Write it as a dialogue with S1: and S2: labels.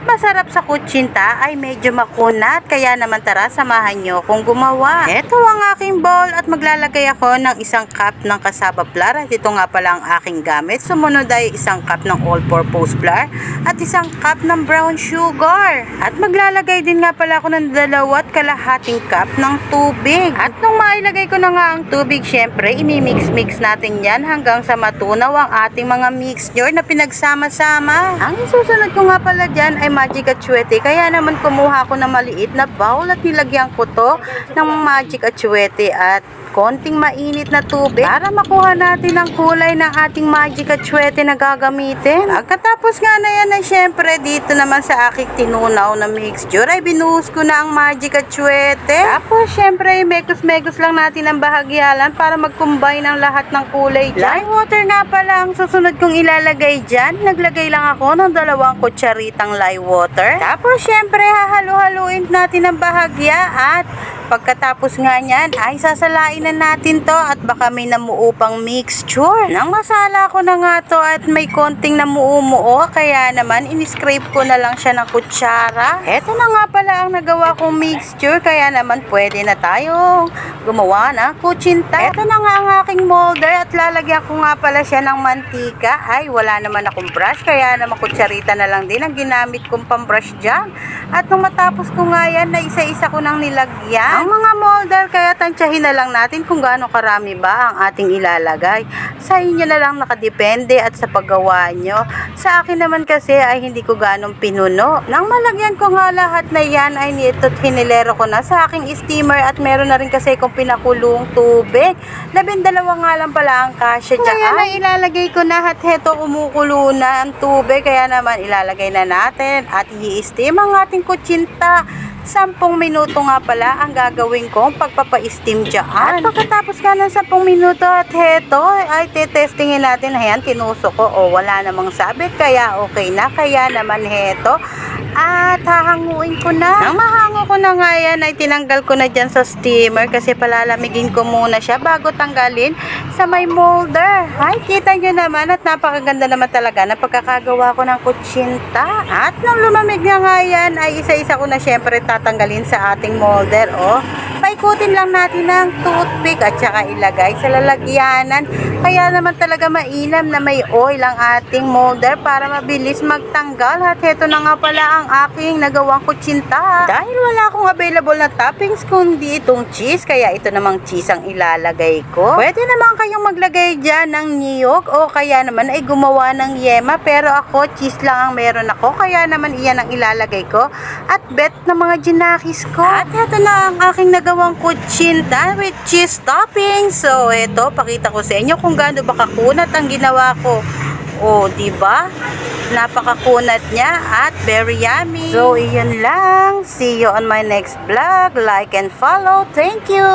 S1: Masarap sa kutsinta ay medyo makunat kaya naman tara samahan nyo kung gumawa. Ito ang aking bowl at maglalagay ako ng isang cup ng kasaba flour at ito nga pala ang aking gamit. Sumunod ay isang cup ng all-purpose flour at isang cup ng brown sugar. At maglalagay din nga pala ako ng dalawat kalahating cup ng tubig. At nung mailagay ko na nga ang tubig, syempre imimix-mix natin yan hanggang sa matunaw ang ating mga mixture na pinagsama-sama. Ang susunod ko nga pala dyan ay magic atsuete. Kaya naman kumuha ako ng maliit na bowl at nilagyan ko to ng magic atsuete at konting mainit na tubig para makuha natin ang kulay ng ating magic atsuete na gagamitin. Pagkatapos nga na yan ay syempre dito naman sa aking tinunaw na mixture ay binuhos ko na ang magic atsuete. Tapos syempre mekos-mekos lang natin ang bahagyalan para mag-combine ang lahat ng kulay dyan. Lime water nga pala ang susunod kong ilalagay dyan. Naglagay lang ako ng dalawang kutsaritang lime water. Tapos syempre hahalu-haluin natin ang bahagya at pagkatapos nga niyan ay sasalain na natin to at baka may namuupang mixture. Nang masala ko na nga to at may konting namuumuo kaya naman in-scrape ko na lang siya ng kutsara. Eto na nga pala ang nagawa kong mixture kaya naman pwede na tayong gumawa ng kutsinta. Eto na nga ang aking molder at lalagyan ko nga pala siya ng mantika. Ay wala naman akong brush kaya naman kutsarita na lang din ang ginamit kong pambrush dyan. At nung matapos ko nga yan na isa-isa ko nang nilagyan ang mga molder kaya tansyahin na lang natin kung gaano karami ba ang ating ilalagay. Sa inyo na lang nakadepende at sa paggawa nyo. Sa akin naman kasi ay hindi ko ganong pinuno. Nang malagyan ko nga lahat na yan ay nito hinilero ko na sa aking steamer at meron na rin kasi kung pinakulong tubig. Labindalawa nga lang pala ang kasya dyan. Kaya na ilalagay ko na at heto kumukulo na ang tubig kaya naman ilalagay na natin at i-steam ang ating kutsinta. Sampung minuto nga pala ang gagawin kong pagpapa-steam dyan. At pagkatapos ka ng 10 minuto at heto, ay tetestingin natin. Ayan, tinusok ko. O, wala namang sabit. Kaya okay na. Kaya naman heto. At hahanguin ko na. Nang mahango ko na nga yan, ay tinanggal ko na dyan sa steamer kasi palalamigin ko muna siya bago tanggalin sa may molder. Ay, kita nyo naman at napakaganda naman talaga na pagkakagawa ko ng kutsinta. At nung lumamig na nga yan, ay isa-isa ko na syempre tatanggalin sa ating molder. O, paikutin lang natin ng toothpick at saka ilagay sa lalagyanan. Kaya naman talaga mainam na may oil ang ating molder para mabilis magtanggal. At heto na nga pala ang aking nagawang kutsinta. Dahil wala akong available na toppings kundi itong cheese, kaya ito namang cheese ang ilalagay ko. Pwede naman kayong maglagay dyan ng niyog o kaya naman ay gumawa ng yema. Pero ako, cheese lang ang meron ako. Kaya naman iyan ang ilalagay ko. At bet ng mga ginakis ko. At ito na ang aking nagawang kutsinta with cheese topping. So, ito, pakita ko sa inyo kung gaano ba kakunat ang ginawa ko. O, di ba? Napakakunat niya at very yummy. So, iyan lang. See you on my next vlog. Like and follow. Thank you.